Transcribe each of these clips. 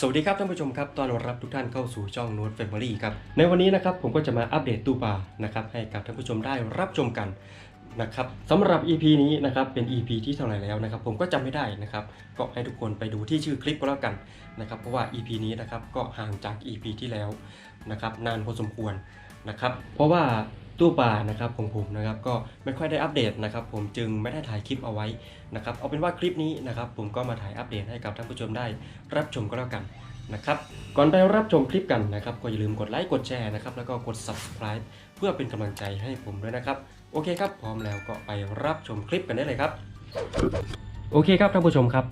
สวัสดีครับท่านผู้ชมครับตอนรับทุกท่านเข้าสู่ช่อง Note Family ครับในวันนี้นะครับผมก็จะมาอัปเดตตู้ปลานะครับให้กับท่านผู้ชมได้รับชมกันนะครับสำหรับ EP นี้นะครับเป็น EP ที่เท่าไหร่แล้วนะครับผมก็จำไม่ได้นะครับก็ให้ทุกคนไปดูที่ชื่อคลิปก็แล้วกันนะครับเพราะว่า EP นี้นะครับก็ห่างจาก EP ที่แล้วนะครับนานพอสมควรนะครับเพราะว่า ตู้ปลานะครับของผมนะครับก็ไม่ค่อยได้อัปเดตนะครับ ผมจึงไม่ได้ถ่ายคลิปเอาไว้นะครับเอาเป็นว่าคลิปนี้นะครับผมก็มาถ่ายอัปเดตให้กับท่านผู้ชมได้รับชมก็แล้วกันนะครับก่อนไปรับชมคลิปกันนะครับก็อย่าลืมกดไลค์กดแชร์นะครับแล้วก็กด subscribe เพื่อเป็นกำลังใจให้ผมด้วยนะครับโอเคครับพร้อมแล้วก็ไปรับชมคลิปกันได้เลยครับ โอเคครับท่านผู้ชมครับ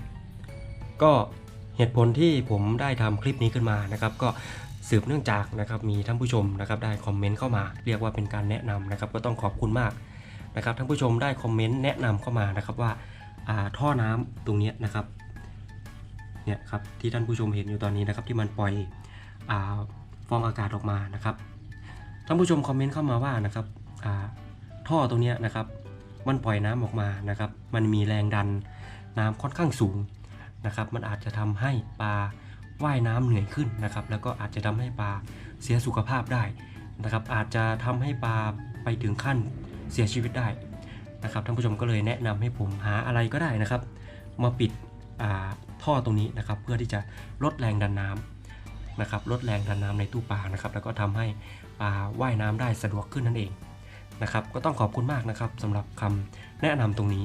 ก็เหตุผลที่ผมได้ทำคลิปนี้ขึ้นมานะครับ ก็ สืบเนื่องจากนะครับมีท่านผู้ชมนะครับได้คอมเมนต์เข้ามา เรียกว่าเป็นการแนะนำนะครับก็ต้องขอบคุณมากนะครับท่านผู้ชมได้คอมเมนต์แนะนำเข้ามานะครับว่าาท่อน้ำตรงนี้นะครับเนี่ยครับที่ท่านผู้ชมเห็นอยู่ตอนนี้นะครับที่มันปล่อยอฟองอากาศออกมานะครับท่านผู้ชมคอมเมนต์เข้ามาว่านะครับท่อตรงนี้นะครับมันปล่อยน้ำออกมานะครับ มันมีแรงดันน้ำค่อนข้างสูงนะครับ มันอาจจะทำให้ปลา ว่ายน้ำเหนื่อยขึ้นนะครับ แล้วก็อาจจะทำให้ปลาเสียสุขภาพได้นะครับ อาจจะทำให้ปลาไปถึงขั้นเสียชีวิตได้นะครับท่านผู้ชมก็เลยแนะนำให้ผมหาอะไรก็ได้นะครับ มาปิดท่อตรงนี้นะครับ เพื่อที่จะลดแรงดันน้ำนะครับ ลดแรงดันน้ำในตู้ปลานะครับ แล้วก็ทำให้ปลาว่ายน้ำได้สะดวกขึ้นนั่นเองนะครับ ก็ต้องขอบคุณมากนะครับสำหรับคำแนะนำตรงนี้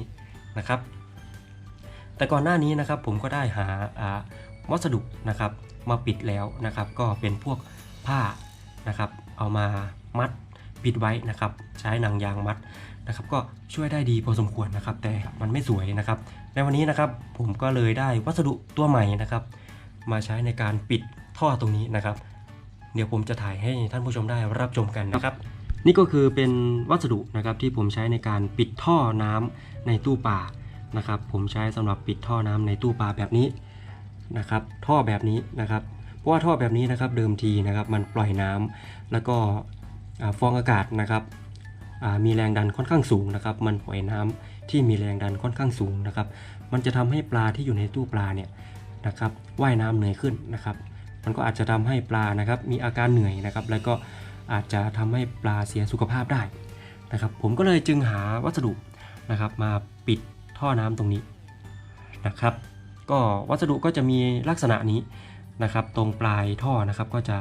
นะครับ แต่ก่อนหน้านี้นะครับผมก็ได้หา วัสดุนะครับมาปิดแล้วนะครับ ก็เป็นพวกผ้านะครับ เอามามัดปิดไว้นะครับ ใช้หนังยางมัดนะครับ ก็ช่วยได้ดีพอสมควรนะครับ แต่มันไม่สวยนะครับ ในวันนี้นะครับผมก็เลยได้วัสดุตัวใหม่นะครับ มาใช้ในการปิดท่อตรงนี้นะครับ เดี๋ยวผมจะถ่ายให้ท่านผู้ชมได้รับชมกันนะครับ นี่ก็คือเป็นวัสดุนะครับที่ผมใช้ในการปิดท่อน้ำในตู้ปลานะครับ ผมใช้สำหรับปิดท่อน้ำในตู้ปลาแบบนี้ นะครับท่อแบบนี้นะครับเพราะว่าท่อแบบนี้นะครับเดิมทีนะครับมันปล่อยน้ำแล้วก็ฟองอากาศนะครับมีแรงดันค่อนข้างสูงนะครับ มันปล่อยน้ำที่มีแรงดันค่อนข้างสูงนะครับ มันจะทำให้ปลาที่อยู่ในตู้ปลาเนี่ยนะครับว่ายน้ำเหนื่อยขึ้นนะครับ มันก็อาจจะทำให้ปลานะครับ มีอาการเหนื่อยนะครับ แล้วก็อาจจะทำให้ปลาเสียสุขภาพได้นะครับ ผมก็เลยจึงหาวัสดุนะครับ มาปิดท่อน้ำตรงนี้นะครับ ก็วัสดุก็จะมีลักษณะนี้นะครับ ตรงปลายท่อนะครับก็จะ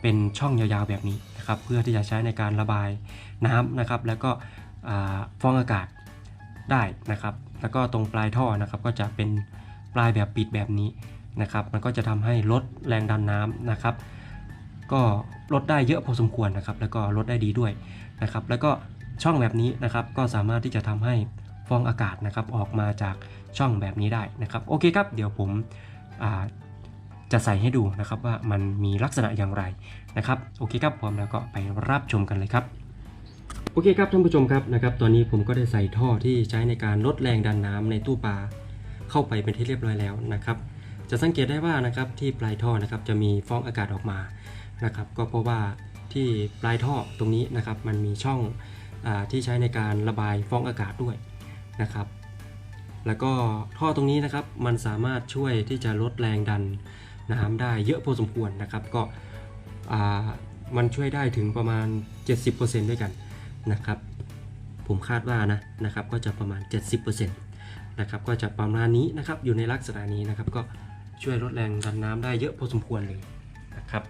เป็นช่องยาวๆแบบนี้นะครับ เพื่อที่จะใช้ในการระบายน้ำนะครับ แล้วก็ฟองอากาศได้นะครับ แล้วก็ตรงปลายท่อนะครับก็จะเป็นปลายแบบปิดแบบนี้นะครับ มันก็จะทำให้ลดแรงดันน้ำนะครับ ก็ลดได้เยอะพอสมควรนะครับ แล้วก็ลดได้ดีด้วยนะครับ แล้วก็ช่องแบบนี้นะครับก็สามารถที่จะทำให้ ฟองอากาศนะครับออกมาจากช่องแบบนี้ได้นะครับโอเคครับเดี๋ยวผมจะใส่ให้ดูนะครับว่ามันมีลักษณะอย่างไรนะครับโอเคครับพร้อมแล้วก็ไปรับชมกันเลยครับโอเคครับท่านผู้ชมครับนะครับตอนนี้ผมก็ได้ใส่ท่อที่ใช้ในการลดแรงดันน้ำในตู้ปลาเข้าไปเป็นที่เรียบร้อยแล้วนะครับ จะสังเกตได้ว่านะครับที่ปลายท่อนะครับจะมีฟองอากาศออกมานะครับ ก็เพราะว่าที่ปลายท่อตรงนี้นะครับมันมีช่องอที่ใช้ในการระบายฟองอากาศด้วย นะครับ แล้วก็ท่อตรงนี้นะครับมันสามารถช่วยที่จะลดแรงดันน้ำได้เยอะพอสมควรนะครับก็มันช่วยได้ถึงประมาณ 70%ด้วยกันนะครับ ผมคาดว่านะนะครับก็จะประมาณ 70%นะครับก็จะประมาณนี้นะครับอยู่ในลักษณะนี้นะครับ ก็ช่วยลดแรงดันน้ำได้เยอะพอสมควรเลยนะครับ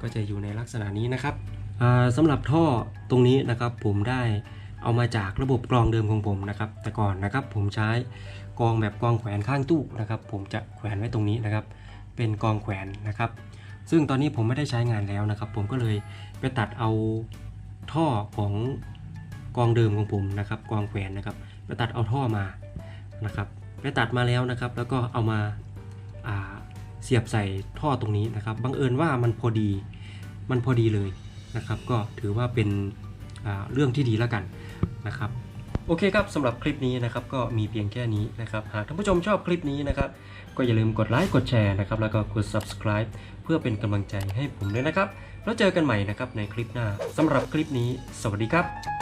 ก็จะอยู่ในลักษณะนี้นะครับอ่าสำหรับท่อตรงนี้นะครับผมได้ เอามาจากระบบกรองเดิมของผมนะครับ แต่ก่อนนะครับผมใช้กรองแบบกรองแขวนข้างตู้นะครับ ผมจะแขวนไว้ตรงนี้นะครับ เป็นกรองแขวนนะครับ ซึ่งตอนนี้ผมไม่ได้ใช้งานแล้วนะครับ ผมก็เลยไปตัดเอาท่อของกองเดิมของผมนะครับ กองแขวนนะครับไปตัดเอาท่อมานะครับไปตัดมาแล้วนะครับ แล้วก็เอามาาเสียบใส่ท่อตรงนี้นะครับบังเอิญว่ามันพอดีมันพอดีเลยนะครับ ก็ถือว่าเป็นเรื่องที่ดีแล้วกัน นะครับโอเคครับสำหรับคลิปนี้นะครับก็มีเพียงแค่นี้นะครับหากท่านผู้ชมชอบคลิปนี้นะครับก็อย่าลืมกดไลค์กดแชร์นะครับแล้วก็กด subscribe เพื่อเป็นกำลังใจให้ผมด้วยนะครับ แล้วเจอกันใหม่นะครับในคลิปหน้าสำหรับคลิปนี้ สวัสดีครับ